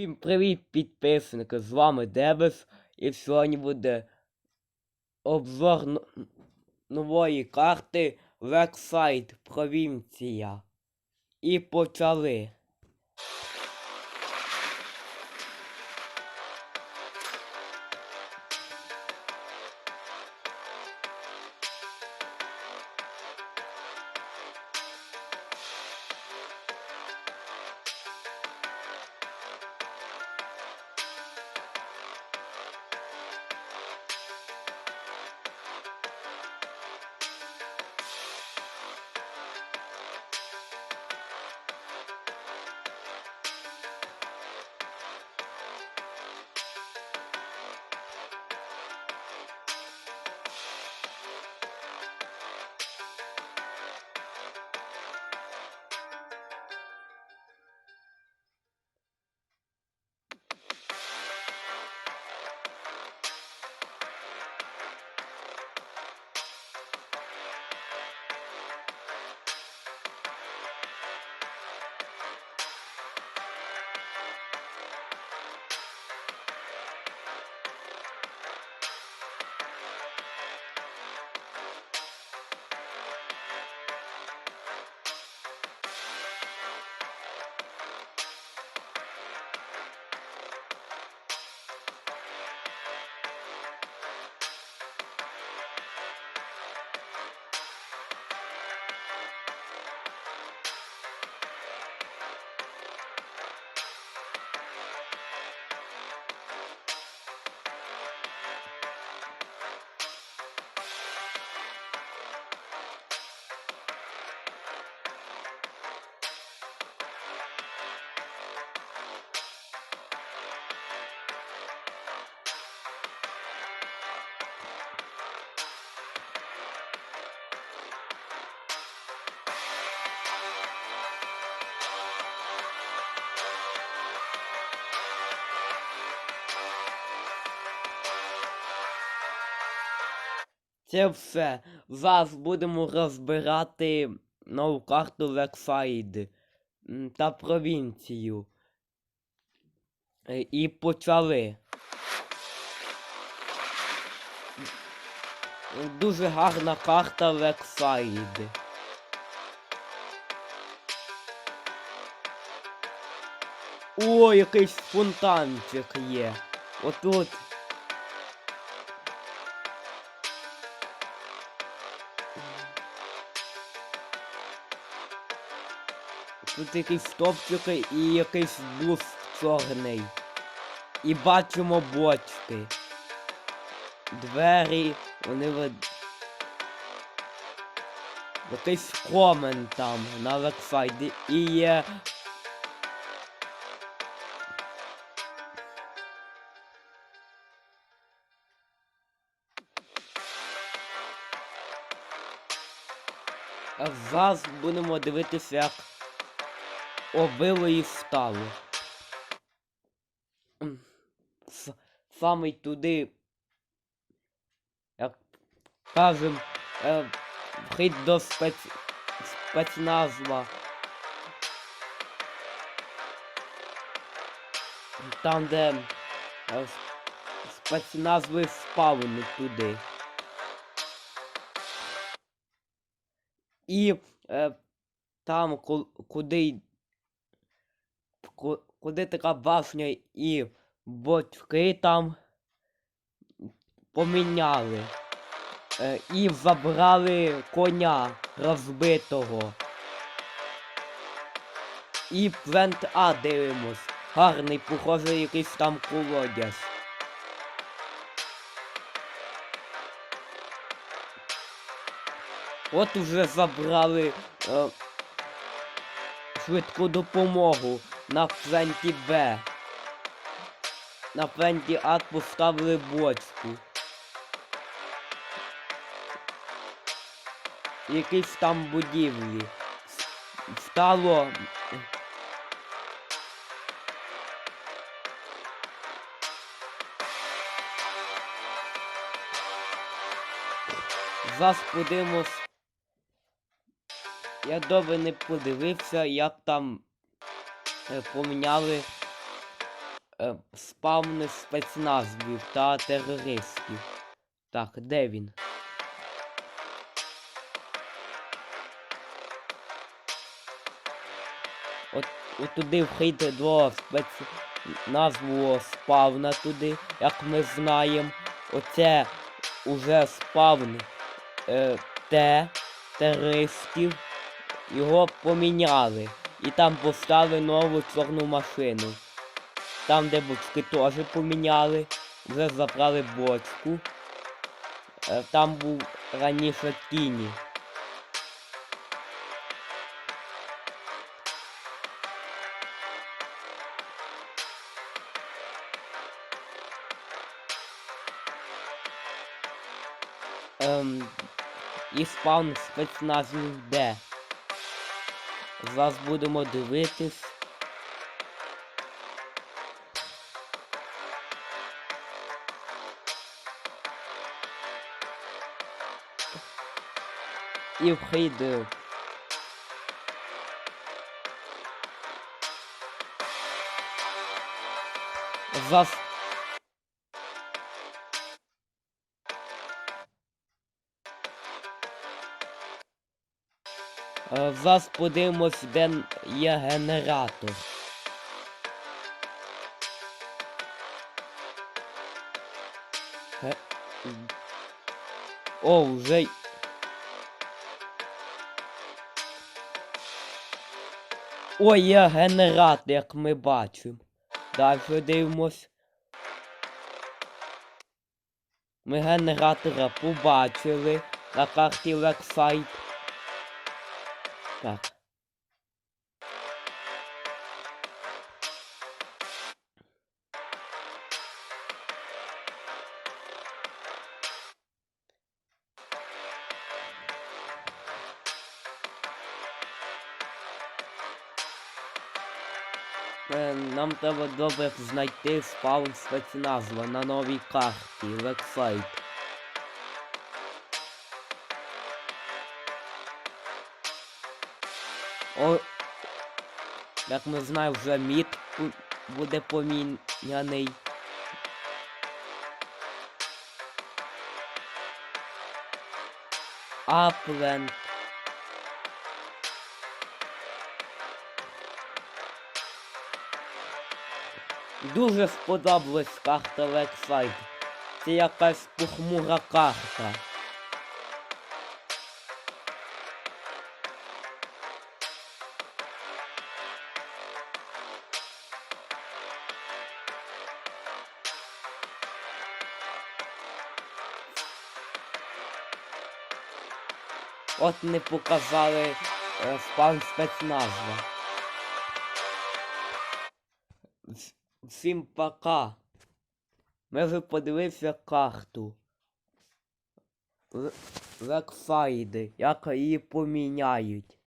Всім привіт, підписники! З вами Дебес, і сьогодні буде обзор нової карти Вексайд Провінція. І почали. Це все. Зараз будемо розбирати нову карту Вексайд та провінцію. Е, І почали. Дуже гарна карта Вексайд. О, якийсь фонтанчик є. Отут. Тут якісь стовпчики і якийсь буст чорний. І бачимо бочки. Двері, вони вид... Якийсь комен там на вебсайті і є. Зараз будемо дивитися, як обило і встало. М, с- Самий туди, як кажем, е, вхід до спец... спецназва. Там, де е, спецназви спавни туди. І е, там, куди, куди така башня і бочки там поміняли. Е, і забрали коня розбитого. І плент А дивимось. Гарний, похожий якийсь там колодязь. От уже забрали е, швидку допомогу на фленті Б. На фленті А поставили бочку. Якісь там будівлі. Стало. Зараз подивимось. Я добре не подивився, як там поміняли е, спавни спецназів та терористів. Так, де він? От, от туди вхід до спецназву спавна туди, як ми знаємо. Оце уже спавн е, Т терористів. Його поміняли. І там поставили нову чорну машину. Там, де бочки теж поміняли. Вже забрали бочку. Е, Там був раніше тіні. Ем, і спавн спецназів де. Зараз будемо дивитись. І вхід. е, Зараз Е, подивимось, де є генератор. О, вже. О, є генератор, як ми бачимо. Далі дивимось. Ми генератора побачили на карті вебсайт. Так. Е, Нам треба добре знайти спаун спецназва на новій карті, вебсайт. О, як ми знаємо, вже мід буде поміняний. Апленд. Дуже сподобалась карта вебсайт. Це якась похмура карта. От не показали е, спам спецназва. Всім пока. Ми вже подивилися карту. Лекфайди, як її поміняють.